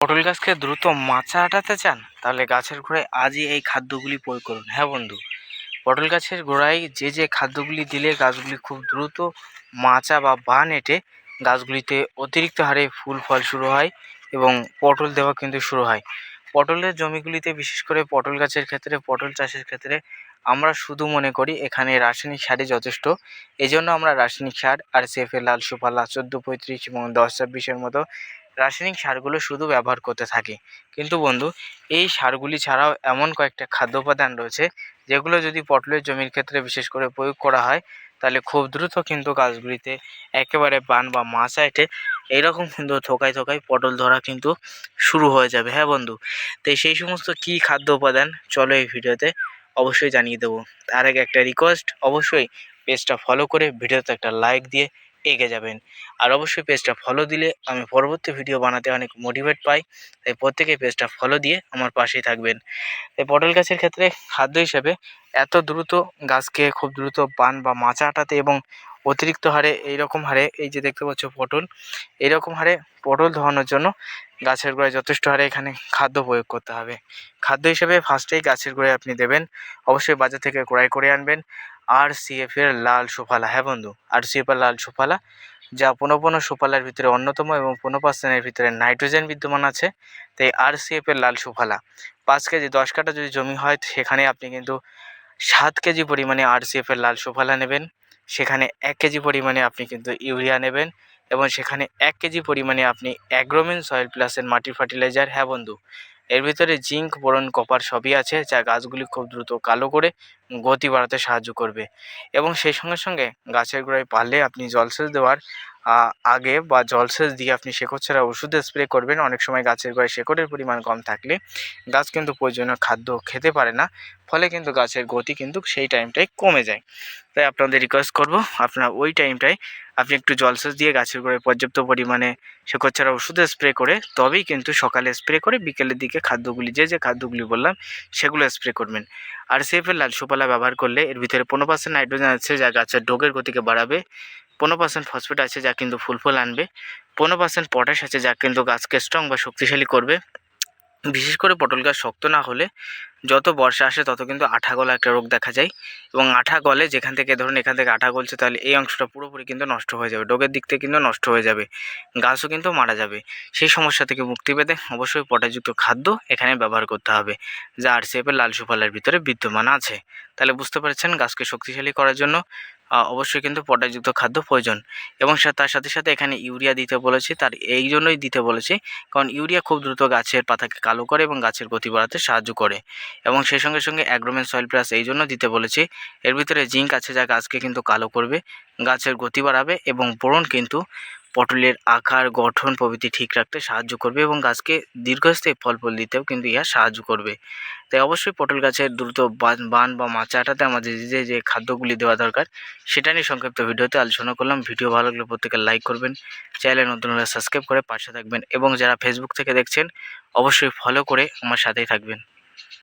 পটল গাছকে দ্রুত মাচা আটাতে চান, তাহলে গাছের গোড়ায় আজই এই খাদ্যগুলি প্রয়োগ করুন। হ্যাঁ বন্ধু, পটল গাছের গোড়ায় যে যে খাদ্যগুলি দিলে গাছগুলি খুব দ্রুত মাচা বা বান এঁটে গাছগুলিতে অতিরিক্ত হারে ফুল ফল শুরু হয় এবং পটল দেওয়া কিন্তু শুরু হয়। পটলের জমিগুলিতে, বিশেষ করে পটল গাছের ক্ষেত্রে, পটল চাষের ক্ষেত্রে, আমরা শুধু মনে করি এখানে রাসায়নিক সারই যথেষ্ট। এই জন্য আমরা রাসায়নিক সার আর সেফের লাল সুপালা চোদ্দ, পঁয়ত্রিশ এবং দশ ছাব্বিশের মতো রাসায়নিক সারগুলো শুধু ব্যবহার করতে থাকি। কিন্তু বন্ধু, এই সারগুলি ছাড়াও এমন কয়েকটা খাদ্য উপাদান রয়েছে, যেগুলো যদি পটলের জমির ক্ষেত্রে বিশেষ করে প্রয়োগ করা হয়, তাহলে খুব দ্রুত কিন্তু গাছগুলিতে একেবারে বান বা মাচা এঁটে এইরকম কিন্তু থোকায় থোকায় পটল ধরা কিন্তু শুরু হয়ে যাবে হ্যাঁ বন্ধু? তো সেই সমস্ত কী খাদ্য উপাদান? চলো এই ভিডিওতে অবশ্যই জানিয়ে দেবো। তার আগে একটা রিকোয়েস্ট অবশ্যই পেজটা ফলো করে ভিডিওতে একটা লাইক দিয়ে এগিয়ে যাবেন। আর অবশ্যই পেজটা ফলো দিলে আমি পরবর্তী ভিডিও বানাতে অনেক মোটিভেট পাই, তাই প্রত্যেকে পেজটা ফলো দিয়ে আমার পাশেই থাকবেন। তাই পটল গাছের ক্ষেত্রে খাদ্য হিসেবে এত দ্রুত গাছকে খুব দ্রুত পান বা মাচা আটাতে এবং অতিরিক্ত হারে এই রকম হারে এই যে দেখতে পাচ্ছ পটল, এইরকম হারে পটল ধরানোর জন্য গাছের গোড়ায় যথেষ্ট হারে এখানে খাদ্য প্রয়োগ করতে হবে। খাদ্য হিসেবে ফার্স্টেই গাছের গোড়ায় আপনি দেবেন, অবশ্যই বাজার থেকে ক্রয় করে আনবেন। আর সিএফ এর লাল সুফালা হ্যাঁ বন্ধু? আর সিএফ এর লাল সুফালা, যা পুনঃপুন সুফালার ভিতরে অন্যতম এবং পনেরো পার্সেন্টের ভিতরে নাইট্রোজেন বিদ্যমান আছে, তাই আর সিএফ এর লাল সুফালা। পাঁচ কেজি, দশ কাটা যদি জমি হয়, সেখানে আপনি কিন্তু সাত কেজি পরিমাণে আর সিএফ এর লাল সুফালা নেবেন। সেখানে এক কেজি পরিমাণে আপনি কিন্তু ইউরিয়া নেবেন এবং সেখানে এক কেজি পরিমাণে আপনি অ্যাগ্রোমিন সয়েল প্লাসের মাটি ফার্টিলাইজার। হ্যাঁ বন্ধু, এর ভিতরে জিঙ্ক, বোরন, কপার সবই আছে যা গাছগুলি খুব দ্রুত কালো করে গতি বাড়াতে সাহায্য করবে। এবং সেই সঙ্গে সঙ্গে গাছের গোড়ায় পারলে আপনি জলসেচ দেওয়ার আগে বা জলসেচ দিয়ে আপনি শেকড় ছাড়া ওষুধ স্প্রে করবেন। অনেক সময় গাছের গোড়ায় শেকড়ের পরিমাণ কম থাকলে গাছ কিন্তু প্রয়োজনীয় খাদ্য খেতে পারে না, ফলে কিন্তু গাছের গতি কিন্তু সেই টাইমটায় কমে যায়। তাই আপনাদের রিকোয়েস্ট করব, আপনার ওই টাইমটায় আপনি একটু জলসেচ দিয়ে গাছের গোড়ায় পর্যাপ্ত পরিমাণে শেকড় ছাড়া ওষুধ স্প্রে করে, তবেই কিন্তু সকালে স্প্রে করে বিকেলের দিকে খাদ্যগুলি, যে যে খাদ্যগুলি বললাম সেগুলো স্প্রে করবেন। আর সেফের লাল সুপালা ব্যবহার করলে এর ভিতরে পনেরো পার্সেন্ট নাইট্রোজেন আছে যা গাছের ডোগের গতিকে বাড়াবে, পনেরো পার্সেন্ট ফসফেট আছে যা কিন্তু ফুল ফুল আনবে, পনেরো পার্সেন্ট পটাশ আছে যা কিন্তু গাছকে স্ট্রং বা শক্তিশালী করবে। বিশেষ করে পটল গাছ শক্ত না হলে যত বর্ষা আসে তত কিন্তু আঠা গলা একটা রোগ দেখা যায়। এবং আঠা গলে যেখান থেকে ধরুন এখান থেকে আঠা গলছে তাহলে এই অংশটা পুরোপুরি কিন্তু নষ্ট হয়ে যাবে। ডোগের দিক থেকে কিন্তু নষ্ট হয়ে যাবে। গাছও কিন্তু মারা যাবে। সেই সমস্যা থেকে মুক্তি পেতে অবশ্যই পটাযুক্ত খাদ্য এখানে ব্যবহার করতে হবে, যা আর সেপের লাল সুফলের ভিতরে বিদ্যমান আছে। তাহলে বুঝতে পারছেন গাছকে শক্তিশালী করার জন্য অবশ্যই কিন্তু পটাশযুক্ত খাদ্য প্রয়োজন। এবং তার সাথে সাথে এখানে ইউরিয়া দিতে বলেছি, তার এই জন্যই দিতে বলেছি। কারণ ইউরিয়া খুব দ্রুত গাছের পাতাকে কালো করে এবং গাছের গতি বাড়াতে সাহায্য করে। এবং সেই সঙ্গে সঙ্গে অ্যাগ্রোমেন সয়েল প্লাস এই জন্য দিতে বলেছি। এর ভিতরে জিঙ্ক আছে যা গাছকে কিন্তু কালো করবে, গাছের গতি বাড়াবে এবং বোরন কিন্তু পটলের আকার, গঠন প্রভৃতি ঠিক রাখতে সাহায্য করবে এবং গাছকে দীর্ঘস্থায়ী ফল ফল দিতেও কিন্তু ইহা সাহায্য করবে। তাই অবশ্যই পটল গাছের দ্রুত বান বা মাচাটাতে আমাদের যে যে খাদ্যগুলি দেওয়া দরকার, সেটা নিয়ে সংক্ষিপ্ত ভিডিওতে আলোচনা করলাম। ভিডিও ভালো লাগলে প্রত্যেকে লাইক করবেন চ্যানেলে নতুন সাবস্ক্রাইব করে পাশে থাকবেন এবং যারা ফেসবুক থেকে দেখছেন, অবশ্যই ফলো করে আমার সাথেই থাকবেন।